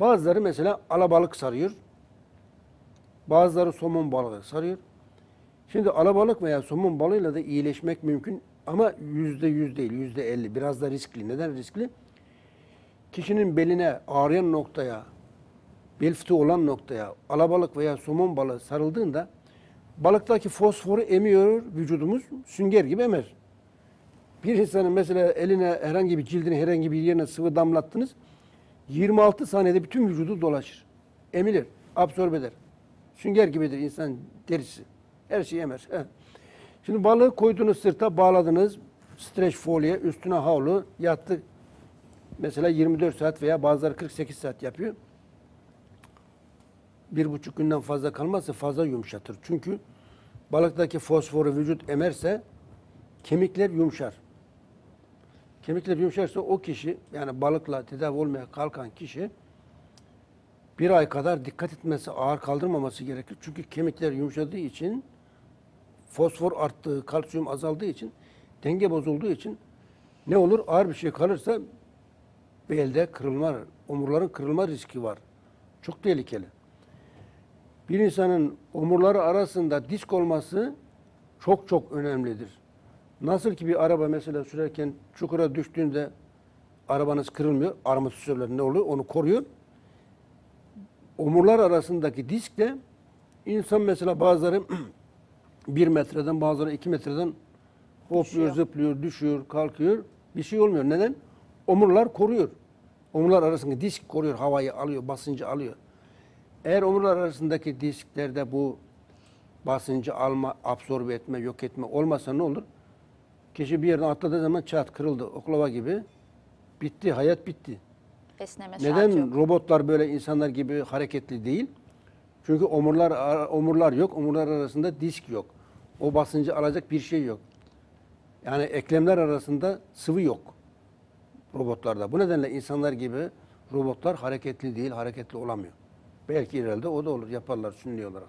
Bazıları mesela alabalık sarıyor. Bazıları somon balığı sarıyor. Şimdi alabalık veya somon balığıyla da iyileşmek mümkün ama yüzde yüz değil, yüzde elli. Biraz da riskli. Neden riskli? Kişinin beline ağrıyan noktaya, bel fıtığı olan noktaya alabalık veya somon balığı sarıldığında balıktaki fosforu emiyor vücudumuz, sünger gibi emer. Bir insanın mesela eline herhangi bir cildine herhangi bir yerine sıvı damlattınız. 26 saniyede bütün vücudu dolaşır. Emilir, absorbe eder. Sünger gibidir insan derisi. Her şeyi emer. Şimdi balığı koydunuz sırta bağladınız. Streç folye, üstüne havlu yattı. Mesela 24 saat veya bazıları 48 saat yapıyor. Bir buçuk günden fazla kalmazsa fazla yumuşatır. Çünkü balıktaki fosforu vücut emerse kemikler yumuşar. Kemikler yumuşarsa o kişi yani balıkla tedavi olmaya kalkan kişi bir ay kadar dikkat etmesi, ağır kaldırmaması gerekir. Çünkü kemikler yumuşadığı için fosfor arttığı, kalsiyum azaldığı için denge bozulduğu için ne olur? Ağır bir şey kalırsa belde kırılma, omurların kırılma riski var. Çok tehlikeli. Bir insanın omurları arasında disk olması çok çok önemlidir. Nasıl ki bir araba mesela sürerken çukura düştüğünde arabanız kırılmıyor. Armatürler ne oluyor? Onu koruyor. Omurlar arasındaki disk de insan mesela bazıları bir metreden bazıları iki metreden hopluyor, Düşüyor. zıplıyor, düşüyor, kalkıyor. Bir şey olmuyor. Neden? Omurlar koruyor. Omurlar arasındaki disk koruyor, havayı alıyor, basıncı alıyor. Eğer omurlar arasındaki disklerde bu basıncı alma, absorbe etme, yok etme olmasa ne olur? Kişi bir yerden atladığı zaman çat kırıldı, oklava gibi. Bitti, hayat bitti. Esneme Neden yok. robotlar böyle insanlar gibi hareketli değil? Çünkü omurlar omurlar yok, omurlar arasında disk yok. O basıncı alacak bir şey yok. Yani eklemler arasında sıvı yok robotlarda. Bu nedenle insanlar gibi robotlar hareketli değil, hareketli olamıyor. Belki ileride o da olur, yaparlar sünni olarak.